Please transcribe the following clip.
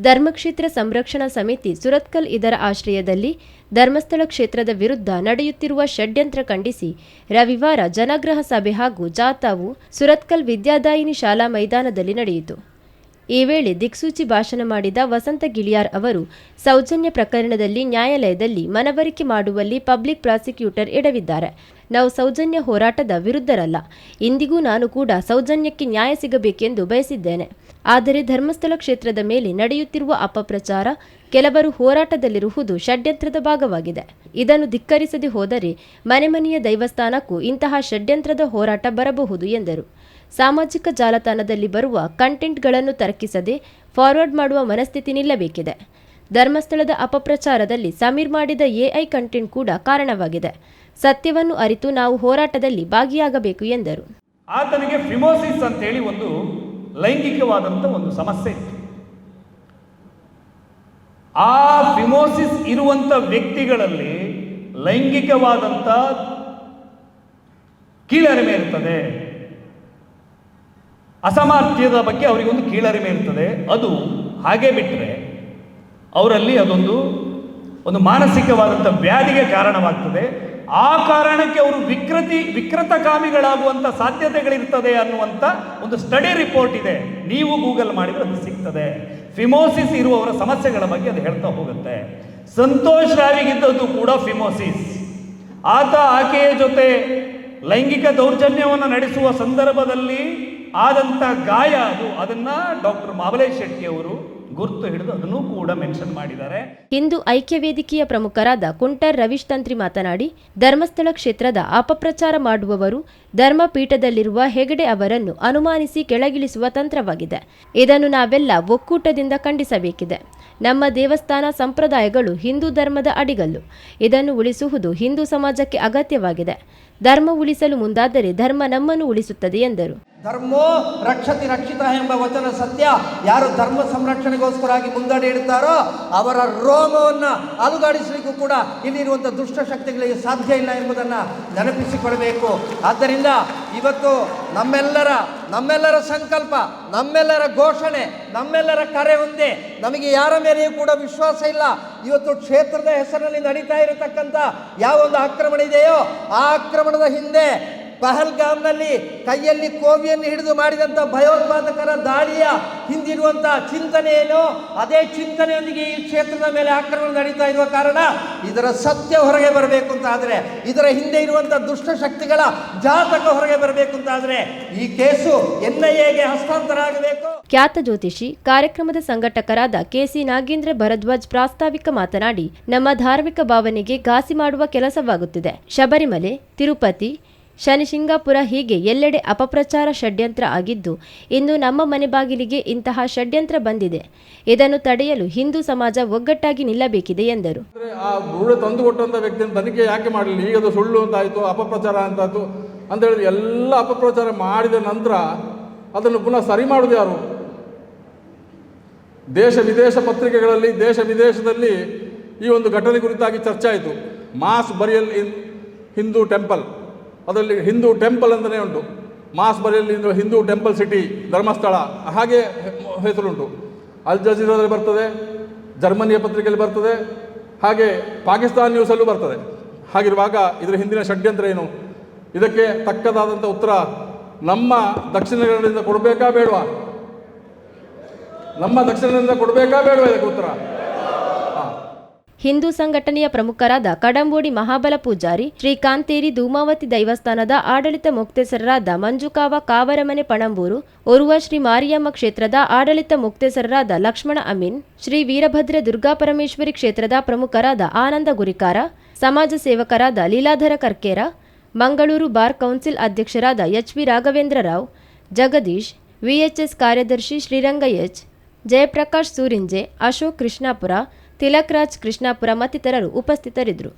ಧರ್ಮಕ್ಷೇತ್ರ ಸಂರಕ್ಷಣಾ ಸಮಿತಿ ಸುರತ್ಕಲ್ ಇದರ ಆಶ್ರಯದಲ್ಲಿ ಧರ್ಮಸ್ಥಳ ಕ್ಷೇತ್ರದ ವಿರುದ್ಧ ನಡೆಯುತ್ತಿರುವ ಷಡ್ಯಂತ್ರ ಖಂಡಿಸಿ ರವಿವಾರ ಜನಗ್ರಹ ಸಭೆ ಹಾಗೂ ಜಾಥಾವು ಸುರತ್ಕಲ್ ವಿದ್ಯಾದಾಯಿನಿ ಶಾಲಾ ಮೈದಾನದಲ್ಲಿ ನಡೆಯಿತು. ಈ ವೇಳೆ ದಿಕ್ಸೂಚಿ ಭಾಷಣ ಮಾಡಿದ ವಸಂತ ಗಿಳಿಯಾರ್ ಅವರು, ಸೌಜನ್ಯ ಪ್ರಕರಣದಲ್ಲಿ ನ್ಯಾಯಾಲಯದಲ್ಲಿ ಮನವರಿಕೆ ಮಾಡುವಲ್ಲಿ ಪಬ್ಲಿಕ್ ಪ್ರಾಸಿಕ್ಯೂಟರ್ ಎಡವಿದ್ದಾರೆ. ನಾವು ಸೌಜನ್ಯ ಹೋರಾಟದ ವಿರುದ್ಧರಲ್ಲ. ಇಂದಿಗೂ ನಾನು ಕೂಡ ಸೌಜನ್ಯಕ್ಕೆ ನ್ಯಾಯ ಸಿಗಬೇಕೆಂದು ಬಯಸಿದ್ದೇನೆ. ಆದರೆ ಧರ್ಮಸ್ಥಳ ಕ್ಷೇತ್ರದ ಮೇಲೆ ನಡೆಯುತ್ತಿರುವ ಅಪಪ್ರಚಾರ ಕೆಲವರು ಹೋರಾಟದಲ್ಲಿರುವುದು ಷಡ್ಯಂತ್ರದ ಭಾಗವಾಗಿದೆ. ಇದನ್ನು ಧಿಕ್ಕರಿಸದೆ ಹೋದರೆ ಮನೆ ಮನೆಯ ದೈವಸ್ಥಾನಕ್ಕೂ ಇಂತಹ ಷಡ್ಯಂತ್ರದ ಹೋರಾಟ ಬರಬಹುದು ಎಂದರು. ಸಾಮಾಜಿಕ ಜಾಲತಾಣದಲ್ಲಿ ಬರುವ ಕಂಟೆಂಟ್ಗಳನ್ನು ತರ್ಕಿಸದೆ ಫಾರ್ವರ್ಡ್ ಮಾಡುವ ಮನಸ್ಥಿತಿ ನಿಲ್ಲಬೇಕಿದೆ. ಧರ್ಮಸ್ಥಳದ ಅಪಪ್ರಚಾರದಲ್ಲಿ ಸಮೀರ್ ಮಾಡಿದ ಎಐ ಕಂಟೆಂಟ್ ಕೂಡ ಕಾರಣವಾಗಿದೆ. ಸತ್ಯವನ್ನು ಅರಿತು ನಾವು ಹೋರಾಟದಲ್ಲಿ ಭಾಗಿಯಾಗಬೇಕು ಎಂದರು. ಆತನಿಗೆ ಫಿಮೋಸಿಸ್ ಅಂತೇಳಿ ಒಂದು ಲೈಂಗಿಕವಾದಂಥ ಒಂದು ಸಮಸ್ಯೆ ಇತ್ತು. ಆ ಫಿಮೋಸಿಸ್ ಇರುವಂಥ ವ್ಯಕ್ತಿಗಳಲ್ಲಿ ಲೈಂಗಿಕವಾದಂಥ ಕೀಳರಿಮೆ ಇರ್ತದೆ. ಅಸಮರ್ಥ್ಯದ ಬಗ್ಗೆ ಅವರಿಗೊಂದು ಕೀಳರಿಮೆ ಇರ್ತದೆ. ಅದು ಹಾಗೆ ಬಿಟ್ಟರೆ ಅವರಲ್ಲಿ ಅದೊಂದು, ಒಂದು ಮಾನಸಿಕವಾದಂಥ ವ್ಯಾಧಿಗೆ ಕಾರಣವಾಗ್ತದೆ. ಆ ಕಾರಣಕ್ಕೆ ಅವರು ವಿಕೃತಿ ವಿಕೃತಕಾಮಿಗಳಾಗುವಂಥ ಸಾಧ್ಯತೆಗಳಿರ್ತದೆ ಅನ್ನುವಂಥ ಒಂದು ಸ್ಟಡಿ ರಿಪೋರ್ಟ್ ಇದೆ. ನೀವು ಗೂಗಲ್ ಮಾಡಿದರೆ ಅದು ಸಿಗ್ತದೆ. ಫಿಮೋಸಿಸ್ ಇರುವವರ ಸಮಸ್ಯೆಗಳ ಬಗ್ಗೆ ಅದು ಹೇಳ್ತಾ ಹೋಗುತ್ತೆ. ಸಂತೋಷ್ ರಾವಿಗಿದ್ದದ್ದು ಕೂಡ ಫಿಮೋಸಿಸ್ ಆತ ಆಕೆಯ ಜೊತೆ ಲೈಂಗಿಕ ದೌರ್ಜನ್ಯವನ್ನು ನಡೆಸುವ ಸಂದರ್ಭದಲ್ಲಿ ಆದಂಥ ಗಾಯ ಅದು. ಅದನ್ನ ಡಾಕ್ಟರ್ ಮಾಬಲೇಶ್ ಶೆಟ್ಟಿ ಅವರು ಗುರ್ತು ಹಿಡಿದು ಅದನ್ನು ಕೂಡ ಮೆನ್ಷನ್ ಮಾಡಿದ್ದಾರೆ. ಹಿಂದೂ ಐಕ್ಯ ವೇದಿಕೆಯ ಪ್ರಮುಖರಾದ ಕುಂಟರ್ ರವೀಶ್ ತಂತ್ರಿ ಮಾತನಾಡಿ, ಧರ್ಮಸ್ಥಳ ಕ್ಷೇತ್ರದ ಅಪಪ್ರಚಾರ ಮಾಡುವವರು ಧರ್ಮಪೀಠದಲ್ಲಿರುವ ಹೆಗಡೆ ಅವರನ್ನು ಅನುಮಾನಿಸಿ ಕೆಳಗಿಳಿಸುವ ತಂತ್ರವಾಗಿದೆ. ಇದನ್ನು ನಾವೆಲ್ಲ ಒಕ್ಕೂಟದಿಂದ ಖಂಡಿಸಬೇಕಿದೆ. ನಮ್ಮ ದೇವಸ್ಥಾನ ಸಂಪ್ರದಾಯಗಳು ಹಿಂದೂ ಧರ್ಮದ ಅಡಿಗಲ್ಲು. ಇದನ್ನು ಉಳಿಸುವುದು ಹಿಂದೂ ಸಮಾಜಕ್ಕೆ ಅಗತ್ಯವಾಗಿದೆ. ಧರ್ಮ ಉಳಿಸಲು ಮುಂದಾದರೆ ಧರ್ಮ ನಮ್ಮನ್ನು ಉಳಿಸುತ್ತದೆ ಎಂದರು. ಧರ್ಮೋ ರಕ್ಷತಿ ರಕ್ಷಿತ ಎಂಬ ವಚನ ಸತ್ಯ. ಯಾರು ಧರ್ಮ ಸಂರಕ್ಷಣೆಗೋಸ್ಕರಾಗಿ ಮುಂದಡಿ ಇಡ್ತಾರೋ ಅವರ ರೋಮವನ್ನು ಅಲುಗಾಡಿಸಲಿಕ್ಕೂ ಕೂಡ ಇಲ್ಲಿರುವಂಥ ದುಷ್ಟಶಕ್ತಿಗಳಿಗೆ ಸಾಧ್ಯ ಇಲ್ಲ ಎಂಬುದನ್ನು ನೆನಪಿಸಿಕೊಳ್ಬೇಕು. ಆದ್ದರಿಂದ ಇವತ್ತು ನಮ್ಮೆಲ್ಲರ ನಮ್ಮೆಲ್ಲರ ಸಂಕಲ್ಪ, ನಮ್ಮೆಲ್ಲರ ಘೋಷಣೆ, ನಮ್ಮೆಲ್ಲರ ಕರೆ ಒಂದೇ. ನಮಗೆ ಯಾರ ಮೇಲೆಯೂ ಕೂಡ ವಿಶ್ವಾಸ ಇಲ್ಲ. ಇವತ್ತು ಕ್ಷೇತ್ರದ ಹೆಸರಿನಲ್ಲಿ ನಡೀತಾ ಇರತಕ್ಕಂಥ ಯಾವ ಒಂದು ಆಕ್ರಮಣ ಇದೆಯೋ, ಆ ಆಕ್ರಮಣದ ಹಿಂದೆ ಪಹಲ್ಗಾಮ್ನಲ್ಲಿ ಕೈಯಲ್ಲಿ ಕೋವಿಯನ್ನು ಹಿಡಿದು ಮಾಡಿದಂಥ ಭಯೋತ್ಪಾದಕರ ದಾಳಿಯ ಹಿಂದಿರುವಂಥ ಚಿಂತನೆ ಏನು? ಅದೇ ಚಿಂತನೆಯೊಂದಿಗೆ ಈ ಕ್ಷೇತ್ರದ ಮೇಲೆ ಆಕ್ರಮಣ ನಡೀತಾ ಇರುವ ಕಾರಣ ಇದರ ಸತ್ಯ ಹೊರಗೆ ಬರಬೇಕು ಅಂತ ಆದರೆ, ಇದರ ಹಿಂದೆ ಇರುವಂಥ ದುಷ್ಟಶಕ್ತಿಗಳ ಜಾತಕ ಹೊರಗೆ ಬರಬೇಕು ಅಂತ ಆದರೆ ಈ ಕೇಸು ಐ ಎಗೆ ಹಸ್ತಾಂತರ ಆಗಬೇಕು. ಖ್ಯಾತ ಜ್ಯೋತಿಷಿ, ಕಾರ್ಯಕ್ರಮದ ಸಂಘಟಕರಾದ ಕೆಸಿ ನಾಗೇಂದ್ರ ಭರದ್ವಾಜ್ ಪ್ರಾಸ್ತಾವಿಕ ಮಾತನಾಡಿ, ನಮ್ಮ ಧಾರ್ಮಿಕ ಭಾವನೆಗೆ ಘಾಸಿ ಮಾಡುವ ಕೆಲಸವಾಗುತ್ತಿದೆ. ಶಬರಿಮಲೆ, ತಿರುಪತಿ ಶನಿಶಿಂಗಾಪುರ ಹೀಗೆ ಎಲ್ಲೆಡೆ ಅಪಪ್ರಚಾರ ಷಡ್ಯಂತ್ರ ಆಗಿದ್ದು, ಇಂದು ನಮ್ಮ ಮನೆ ಬಾಗಿಲಿಗೆ ಇಂತಹ ಷಡ್ಯಂತ್ರ ಬಂದಿದೆ. ಇದನ್ನು ತಡೆಯಲು ಹಿಂದೂ ಸಮಾಜ ಒಗ್ಗಟ್ಟಾಗಿ ನಿಲ್ಲಬೇಕಿದೆ ಎಂದರು. ಆ ವ್ಯಕ್ತಿಯನ್ನು ತನಿಖೆ ಯಾಕೆ ಮಾಡಲಿಲ್ಲ? ಈಗ ಅದು ಸುಳ್ಳು ಅಂತಾಯಿತು, ಅಪಪ್ರಚಾರ ಅಂತಾಯಿತು ಅಂತ ಹೇಳಿದ್ರೆ ಎಲ್ಲ ಅಪಪ್ರಚಾರ ಮಾಡಿದ ನಂತರ ಅದನ್ನು ಪುನಃ ಸರಿ ಮಾಡೋದು ಯಾರು? ದೇಶ ವಿದೇಶ ಪತ್ರಿಕೆಗಳಲ್ಲಿ, ದೇಶ ವಿದೇಶದಲ್ಲಿ ಈ ಒಂದು ಘಟನೆ ಕುರಿತಾಗಿ ಚರ್ಚೆ ಆಯಿತು. Mass burial in Hindu temple. ಅದರಲ್ಲಿ ಹಿಂದೂ ಟೆಂಪಲ್ ಅಂತಲೇ ಉಂಟು. ಮಾಸ್ ಬರೆಯಲ್ಲಿ ಹಿಂದೂ ಟೆಂಪಲ್ ಸಿಟಿ, ಧರ್ಮಸ್ಥಳ, ಹಾಗೆ ಹೆಸರುಂಟು. ಅಲ್ ಜಜೀರಾದಲ್ಲಿ ಬರ್ತದೆ, ಜರ್ಮನಿಯ ಪತ್ರಿಕೆಯಲ್ಲಿ ಬರ್ತದೆ, ಹಾಗೆ ಪಾಕಿಸ್ತಾನ್ ನ್ಯೂಸಲ್ಲೂ ಬರ್ತದೆ. ಹಾಗಿರುವಾಗ ಇದರ ಹಿಂದಿನ ಷಡ್ಯಂತ್ರ ಏನು? ಇದಕ್ಕೆ ತಕ್ಕದಾದಂಥ ಉತ್ತರ ನಮ್ಮ ದಕ್ಷಿಣ ಕನ್ನಡದಿಂದ ಕೊಡಬೇಕಾ ಬೇಡವಾ? ನಮ್ಮ ದಕ್ಷಿಣದಿಂದ ಕೊಡಬೇಕಾ ಬೇಡವಾ ಇದಕ್ಕೆ ಉತ್ತರ? ಹಿಂದೂ ಸಂಘಟನೆಯ ಪ್ರಮುಖರಾದ ಕಡಂಬೋಡಿ ಮಹಾಬಲ ಪೂಜಾರಿ ಶ್ರೀಕಾಂತೇರಿ ಧೂಮಾವತಿ ದೈವಸ್ಥಾನದ ಆಡಳಿತ ಮುಕ್ತೇಸರರಾದ ಮಂಜುಕಾವ ಕಾವರಮನೆ ಪಣಂಬೂರು, ಓರ್ವ ಶ್ರೀ ಮಾರಿಯಮ್ಮ ಕ್ಷೇತ್ರದ ಆಡಳಿತ ಮುಕ್ತೇಸರರಾದ ಲಕ್ಷ್ಮಣ ಅಮೀನ್, ಶ್ರೀ ವೀರಭದ್ರ ದುರ್ಗಾಪರಮೇಶ್ವರಿ ಕ್ಷೇತ್ರದ ಪ್ರಮುಖರಾದ ಆನಂದ ಗುರಿಕಾರ, ಸಮಾಜ ಸೇವಕರಾದ ಲೀಲಾಧರ ಕರ್ಕೇರ, ಮಂಗಳೂರು ಬಾರ್ ಕೌನ್ಸಿಲ್ ಅಧ್ಯಕ್ಷರಾದ H V Raghavendra Rao, Jagadish, VHS ಕಾರ್ಯದರ್ಶಿ ಶ್ರೀರಂಗ ಎಚ್, ಜಯಪ್ರಕಾಶ್ ಸೂರಿಂಜೆ, ಅಶೋಕ್ ಕೃಷ್ಣಾಪುರ ತಿಲಕ್ ರಾಜ್ ಕೃಷ್ಣಾಪುರ ಮತ್ತಿತರರು ಉಪಸ್ಥಿತರಿದ್ದರು